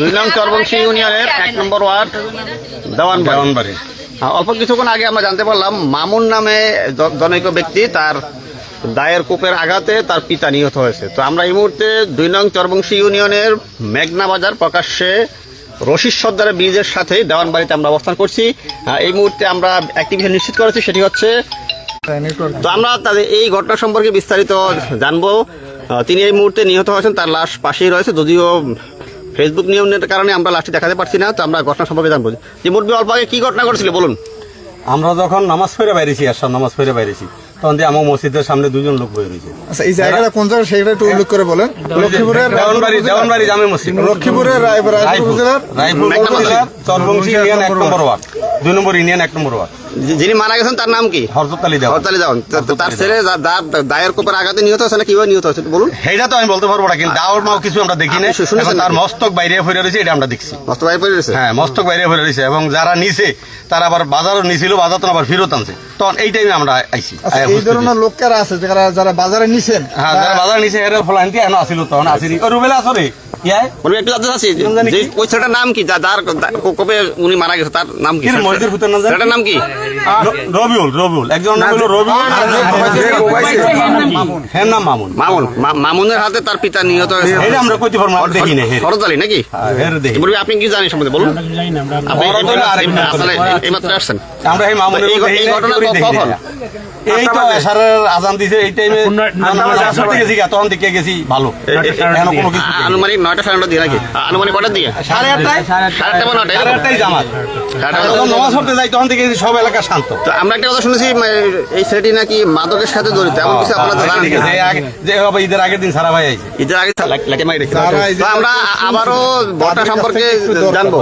দুই নং চরবংশী ইউনিয়নের এক নম্বর ওয়ার্ড দেওয়ান দেওয়ানবাড়ি। অল্প কিছুক্ষণ আগে আমরা জানতে পারলাম মামুন নামে জনৈক ব্যক্তি তার দায়ের কূপের আঘাতে তার পিতা নিহত হয়েছে। তো আমরা এই মুহূর্তে দুই নং চরবংশী ইউনিয়নের মেঘনা বাজার প্রকাশ্যে রশিদ সর্দারের ব্রিজের সাথে দেওয়ানবাড়িতে আমরা অবস্থান করছি। এই মুহূর্তে আমরা একটি বিষয় নিশ্চিত করেছি সেটি হচ্ছে তো আমরা তাদের এই ঘটনা সম্পর্কে বিস্তারিত জানব। তিনি এই মুহূর্তে নিহত হয়েছেন তার লাশ পাশেই রয়েছে যদিও ফেসবুক নিয়মের কারণে আমরা লাস্টে দেখাতে পারছি না তো আমরা ঘটনা সম্পর্কে জানব। যে মোটবি অল্প আগে কি ঘটনা করেছিল বলুন। আমরা যখন নামাজ পড়ে বাইরেছি সব নামাজ পড়ে বাইরেছি তখন দিয়ে আমার মসজিদের সামনে দুজন লোক বয়ে রয়েছে। আচ্ছা এই জায়গাটা কোন জায়গা সেইটা একটু উল্লেখ করে বলেন। লক্ষ্মীপুরের দেওয়ানবাড়ি দেওয়ানবাড়ি জামে মসজিদ। লক্ষ্মীপুরের রায়পুর রায়পুর জেলার রায়পুর চরবংশী ইউনিয়ন এক নম্বর ওয়ার্ড। দুই নম্বর ইউনিয়ন এক নম্বর ওয়ার্ড যিনি মারা গেছেন তার নাম কি? হরজত আলী দেওয়া হরতালি যাওয়ান তার ছেলে দায়ের কোপের আঘাতে নিহত হয়েছে না কীভাবে নিহত হয়েছে? বলুন। সেইটা তো আমি বলতে পারব না কিন্তু দাওয়ার মাও কিছু আমরা দেখি না শুনেছেন তার মস্তক বাইরে হয়ে রয়েছে এটা আমরা দেখছি। মস্ত ভাই পড়ে রয়েছে? হ্যাঁ মস্তক বাইরে হয়ে রয়েছে এবং যারা নিছে তারা আবার বাজারও নিছিল বাজার তো আবার ফেরত আনছে। তখন এই টাইমে আমরা আইছি। আচ্ছা এই ধরনের লোক কারা আছে যারা যারা বাজারে নিছেন? হ্যাঁ যারা বাজার নিছে এর ফলান্তি এখন আসিল তখন আসিনি। রুবেলা আসরে ইয়াই বলবি একটু জানতে চাচ্ছি যে- জানি কি? যে ওই ছেলেটার নাম কি? যার কবে উনি মারা গেছে তার নাম কি? মসজিদের ভিতর না ছেলেটার নাম কি? রবিউল রবিউল। একজন নাম হলো রবিউল হ্যাঁ নাম মামুন। মামুন। মামুনের হাতে তার পিতা নিহত হয়েছে। এটা আমরা কইতে পারব আমরা দেখি না হের। হরতালি নাকি? হ্যাঁ, দেখি বলবি আপনি কি জানেন সম্বন্ধে? বলুন। আপনি এইমাত্র আসছেন। আমরা এই মামুনের এই- ঘটনা কখন? এই তো এশারের আজান দিছে এই টাইমে গেছি তখন দিকে গেছি ভালো। এখন কোনো কিছু আনুমানিক নয়টা সাড়ে নটা দিয়ে নাকি? আনুমানিক কটার দিকে সাড়ে আটটায়? সাড়ে আটটা বা সাড়ে আটটায় জামাত। যখন বা পড়তে যাই তখন থেকে সব এলাকা শান্ত। তো আমরা একটা কথা শুনেছি মানে, এই ছেলেটি নাকি মাদকের সাথে জড়িত এমন কিছু আপনারা হ্যাঁ, জানেন যে হবে ঈদের আগের দিন সারা ভাই আইছে। ঈদের আগে লাগ- তো আমরা আবারও ঘটনা সম্পর্কে জানব।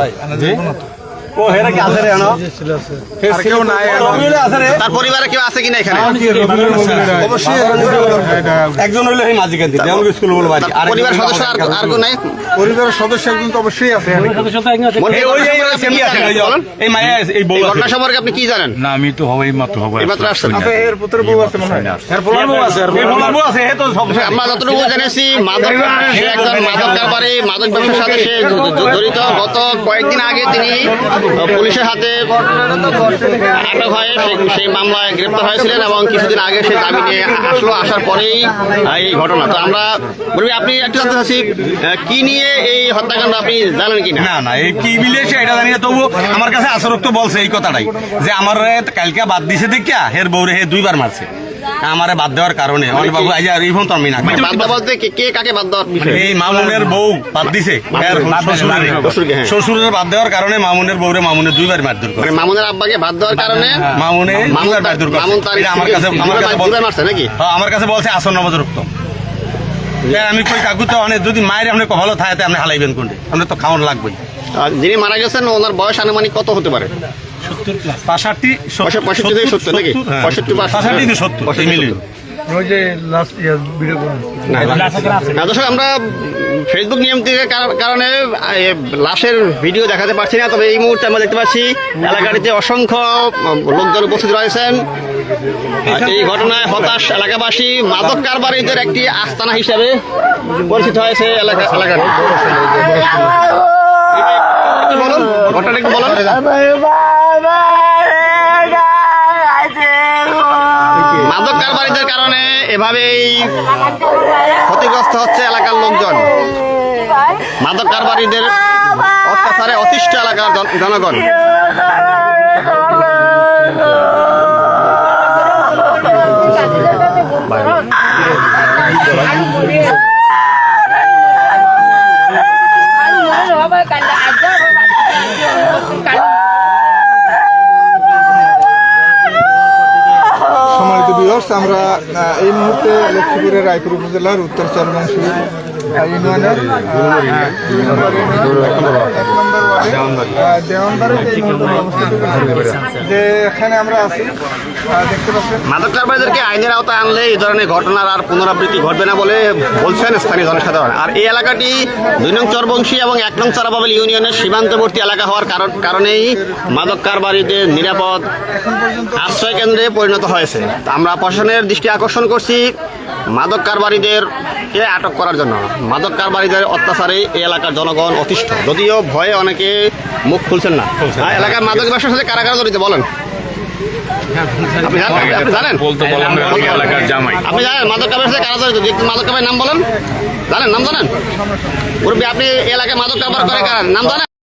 ও হেরা কি আছে রে এনো? আর কেউ নাই রবিউলে আছে রে? তার পরিবারে কেউ আছে কিনা এখানে? অবশ্যই একজন হইল এই মাঝিকান দিন যেমন স্কুল বলো বাড়ি। তার পরিবার সদস্য আর আর কেউ নাই? পরিবারের সদস্য একজন তো অবশ্যই আছে। এই ওই ঘটনা এই সম্পর্কে আপনি কি জানেন? এই যে, বলেন। এই মায়া এই বউ ঘটনা সম্পর্কে আপনি কি জানেন? না আমি তো হবেই মাত্র হব এইমাত্র আসছেন। শুনে এর পুত্রের বউ আছে মনে হয়। এর পোলার বউ আছে এই পোলার বউ আছে হে তো সব আমরা যতটুকু জেনেছি মাদক সে একজন মাদক কারবারি মাদক ব্যবসার সাথে সে জড়িত। গত কয়েকদিন আগে তিনি পুলিশের হাতে আটক হয়ে সেই মামলায় গ্রেপ্তার হয়েছিলেন এবং কিছুদিন আগে সে জামিনে আসলো। আসার পরেই এই ঘটনা। তো আমরা বলবি আপনি একটু জানতে চাচ্ছি কি নিয়ে এই হত্যাকাণ্ড আপনি জানেন কি না না, এই কি মিলেছে এটা জানি না। তবু আমার কাছে আসরক তো বলছে এই কথাটাই। যে আমার কালকে বাদ দিছে দেখিয়া হের বউরে হে দুইবার মারছে। আমারে বাদ দেওয়ার কারণে। অনেক বাবু আজ আর তো আমি না মানে বাদ বলতে কে- কে কাকে বাদ দেওয়ার এই মামুনের বউ বাদ দিছে। শ্বশুরের হ্যাঁ। শ্বশুরের বাদ দেওয়ার কারণে মামুনের বউরে মামুনের দুইবার মারধর করে। মানে মামুনের আব্বাকে বাদ দেওয়ার কারণে মামুনে মামুন তার- মারধর করে মামুন তার আমার কাছে আমার কাছে বলতে বলছে মারছে নাকি? হ্যাঁ, আমার কাছে বলছে আসন নবদ রক্ত আমি কই কাকু তো অনেক যদি মায়ের আপনি ভালো থাকে আপনি হালাইবেন কোনটা? আপনি তো খাওয়ান লাগবেই। আর যিনি মারা গেছেন ওনার বয়স আনুমানিক কত হতে পারে? পাঁষট্টি পঁয়ষট্টি- পঁয়ষট্টি থেকে সত্তর নাকি? পঁয়ষট্টি পাঁষট্টি সত্তর দর্শক আমরা ফেসবুক নিয়ম কারণে লাশের ভিডিও দেখাতে পারছি না তবে এই মুহূর্তে আমরা দেখতে পাচ্ছি এলাকাটিতে অসংখ্য লোকজন উপস্থিত রয়েছেন। এই ঘটনায় হতাশ এলাকাবাসী মাদক কারবারিদের একটি আস্তানা হিসাবে পরিচিত হয়েছে এলাকা এলাকাটি। একটু বলুন ঘটনাটা একটু বলুন। মাদক কারবারিদের কারণে এভাবেই ক্ষতিগ্রস্ত হচ্ছে এলাকার লোকজন। মাদক কারবারিদের অত্যাচারে অতিষ্ঠ এলাকার জনগণ। আমরা এই মুহূর্তে লক্ষ্মীপুরের রায়পুর উপজেলার উত্তর চরবংশী ইউনিয়নের আহ, দুই নম্বর ইউনিয়ন, এক নম্বর ওয়ার্ডে, আহ, দেওয়ানবাড়িতে এই মুহূর্তে আমরা যে এখানে আমরা আছি দেখতে পাচ্ছেন। মাদক কারবারিদেরকে আইনের আওতায় আনলে এই ধরনের ঘটনার আর পুনরাবৃত্তি ঘটবে না বলে বলছেন স্থানীয় জনসাধারণ। আর এই এলাকাটি দুই নং চরবংশী এবং এক নং চারাবাবল ইউনিয়নের সীমান্তবর্তী এলাকা হওয়ার কারণ কারণেই মাদক কারবারিদের নিরাপদ আশ্রয় কেন্দ্রে পরিণত হয়েছে। আমরা প্রশাসনের দৃষ্টি আকর্ষণ করছি। মাদক কারবারিদের কে আটক করার জন্য। মাদক কারবারিদের অত্যাচারে এই এলাকার জনগণ অতিষ্ঠ। যদিও ভয়ে অনেকে মুখ খুলছেন না। হ্যাঁ, এলাকার মাদক ব্যবসার সাথে কারা কারা জড়িত বলেন। আপনি জানেন? আপনি জানেন? আপনি জানেন? মাদক কারবারের সাথে কারা জড়িত। যে মাদক কারবারের নাম বলেন? জানেন? নাম জানেন? আপনি এলাকায় মাদক কারবার করে কারা? নাম জানেন?